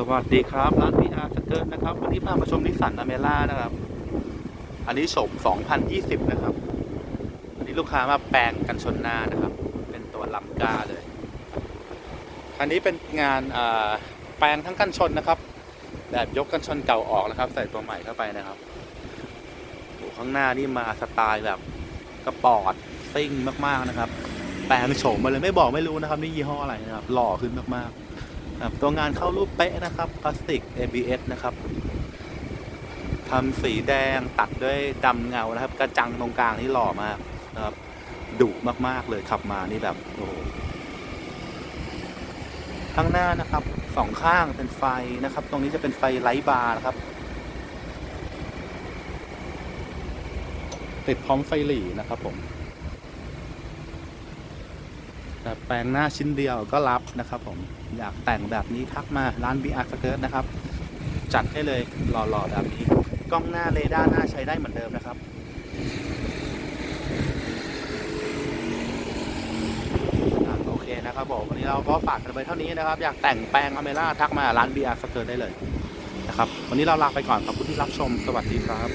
สวัสดีครับร้านพีอาร์สเกิร์ตนะครับ วันนี้พามาชมนิสสันอเมร่านะครับ อันนี้โฉม2020 นะครับ อันนี้ลูกค้ามาแปลงกันชนหน้านะครับ เป็นตัวลัมกาเลยอันนี้เป็นงานแปลงทั้งกันชนนะครับ แบบยกกันชนเก่าออกนะครับ ใส่ตัวใหม่เข้าไปนะครับโอ้ข้างหน้านี่มาสไตล์แบบกระปอดซิ่งมากๆนะครับ แปลงโฉมมาเลยไม่บอกไม่รู้นะครับ นี่ยี่ห้ออะไรนะครับ หล่อขึ้นมากๆ ครับตัวงานเข้ารูปเป๊ะนะครับพลาสติก ABS นะครับทำสีแดงตัดด้วยดำเงานะครับ กระจังตรงกลางนี่หล่อมากนะครับดุมากๆเลยขับมานี่แบบโอ้โหข้างหน้านะครับสองข้างเป็นไฟนะครับ ตรงนี้จะเป็นไฟไลท์บาร์นะครับ ติดพร้อมไฟหลีนะครับผม แต่แปลงหน้าชิ้นเดียวก็รับนะครับผมอยากแต่งแบบนี้ทักมาร้าน BR Skirt นะครับ จัดให้เลยหล่อๆแบบนี้ กล้องหน้าเรดาร์หน้าใช้ได้เหมือนเดิมนะครับอโอเคนะครับผมวันนี้เราก็ฝากกันไปเท่านี้นะครับ อยากแต่งแปลงอเมร่าทักมาร้าน BR Skirt ได้เลยนะครับ วันนี้เราลาไปก่อนขอบคุณที่รับชมสวัสดีครับ